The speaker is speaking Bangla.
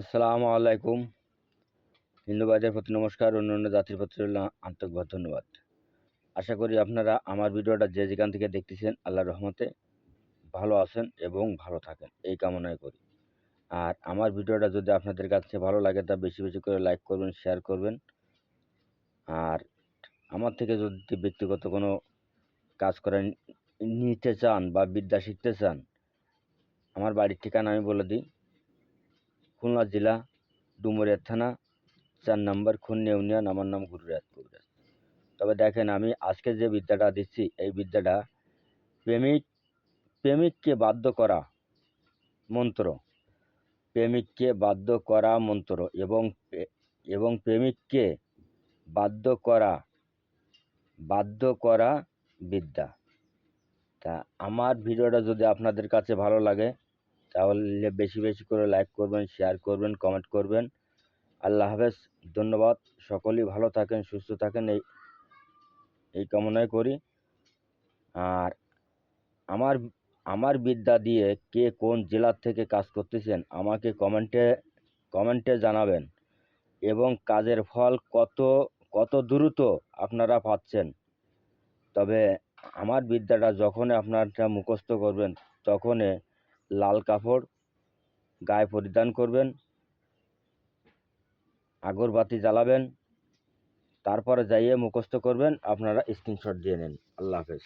আসসালামু আলাইকুম। হিন্দু ভাইদের প্রতি নমস্কার, অন্য অন্য জাতির প্রতি আন্তরিকভাবে ধন্যবাদ। আশা করি আপনারা আমার ভিডিওটা যে যেখান থেকে দেখতেছেন আল্লাহ রহমতে ভালো আছেন এবং ভালো থাকেন, এই কামনাই করি। আর আমার ভিডিওটা যদি আপনাদের কাছে ভালো লাগে, তা বেশি বেশি করে লাইক করবেন, শেয়ার করবেন। আর আমার থেকে যদি ব্যক্তিগত কোনো কাজ করে নিতে চান বা বিদ্যা শিখতে চান, আমার বাড়ির ঠিকানা আমি বলে দিই। খুলনা জেলা, ডুমুরিয়া থানা, চার নম্বর খুলনা ইউনিয়ন, আমার নাম গুরুরাজ তবে দেখেন, আমি আজকে যে বিদ্যাটা দিচ্ছি, এই বিদ্যাটা প্রেমিক, প্রেমিককে বাধ্য করা মন্ত্র। প্রেমিককে বাধ্য করা মন্ত্র এবং এবং প্রেমিককে বাধ্য করা বাধ্য করা বিদ্যা। তা আমার ভিডিওটা যদি আপনাদের কাছে ভালো লাগে তাহলে বেশি বেশি করে লাইক করবেন শেয়ার করবেন কমেন্ট করবেন। আল্লাহ হাফেজ, ধন্যবাদ। সকলেই ভালো থাকেন, সুস্থ থাকেন, এই এই কামনাই করি। আর আমার আমার বিদ্যা দিয়ে কে কোন জেলার থেকে কাজ করতেছেন, আমাকে কমেন্টে কমেন্টে জানাবেন। এবং কাজের ফল কত কত দ্রুত আপনারা পাচ্ছেন। তবে আমার বিদ্যাটা যখন আপনারা মুখস্থ করবেন, তখনই লাল কাপড় গায়ে পরিধান করবেন, আগরবাতি জ্বালাবেন, তারপরে যাইয়ে মুখস্থ করবেন, আপনারা স্ক্রিনশট দিয়ে নেন। আল্লাহ হাফেজ।